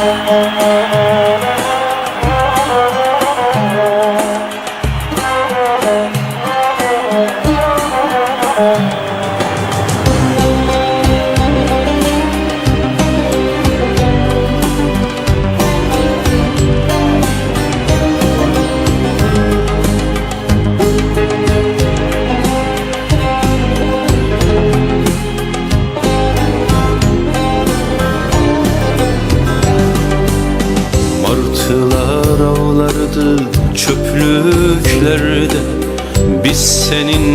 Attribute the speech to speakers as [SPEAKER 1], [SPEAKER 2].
[SPEAKER 1] Thank you. Martılar avlardı çöplüklerde. Biz senin